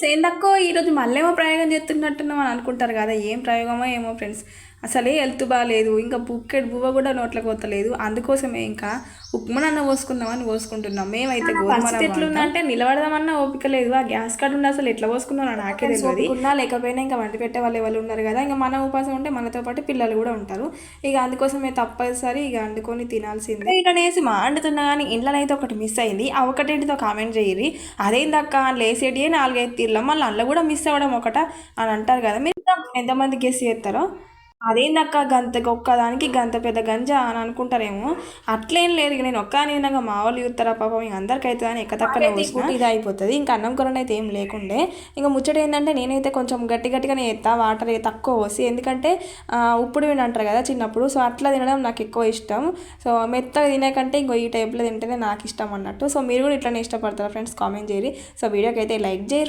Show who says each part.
Speaker 1: Friends ఏందక్కో ఈరోజు మళ్ళేమో ప్రయోగం చేస్తున్నట్టున్నాం అని అనుకుంటారు కదా. ఏం ప్రయోగమో ఏమో ఫ్రెండ్స్ అసలే హెల్త్ బాగాలేదు ఇంకా బుక్కెట్ బువ్వ కూడా నోట్లోకి పోతలేదు. అందుకోసమే ఇంకా ఉప్మానన్న పోసుకుందామని పోసుకుంటున్నాం. మేమైతే పరిస్థితి ఎట్లుందంటే నిలబడదామన్నా ఓపిక లేదు. ఆ గ్యాస్ కార్డు ఉండి అసలు ఎట్లా పోసుకున్నారో నాకే తెలియదు ఉన్నా లేకపోయినా ఇంకా వంట పెట్టే వాళ్ళు ఎవరు ఉన్నారు కదా. ఇంకా మన ఉపాసం ఉంటే మనతో పాటు పిల్లలు కూడా ఉంటారు. ఇక అందుకోసమే తప్పనిసరి ఇక వండుకొని తినాల్సిందే. ఇటనేసి మా అండుతున్నా కానీ ఇంట్లో అయితే ఒకటి మిస్ అయింది. ఆ ఒకటేంటితో కామెంట్ చేయరి అదేందక్క లేసేటియే నాలుగైదు తీర్లో. మళ్ళీ అందులో కూడా మిస్ అవ్వడం ఒకట అని అంటారు కదా. మీరు ఎంతమంది గెస్ చేస్తారో? అదేందక్క గంత ఒక్కదానికి గంత పెద్ద గంజ అని అనుకుంటారేమో. అట్లేం లేదు ఇక నేను ఒక్క నేనగా మా వాళ్ళు చూస్తారా పాపం ఇంక అందరికి ఎక్క తక్కనే పోసిన ఇది అయిపోతుంది. ఇంకా అన్నం కూర అయితే ఏం లేకుండే. ఇంకా ముచ్చట ఏంటంటే నేనైతే కొంచెం గట్టి గట్టిగానే ఎత్తా వాటర్ తక్కువ పోసి. ఎందుకంటే ఉప్పుడు విని అంటారు కదా చిన్నప్పుడు. సో అట్లా తినడం నాకు ఎక్కువ ఇష్టం. సో మెత్తగా తినే కంటే ఇంకో ఈ టైప్లో తింటేనే నాకు ఇష్టం అన్నట్టు. సో మీరు కూడా ఇట్లానే ఇష్టపడతారా ఫ్రెండ్స్? కామెంట్ చేయరి సో వీడియోకి అయితే లైక్ చేయరు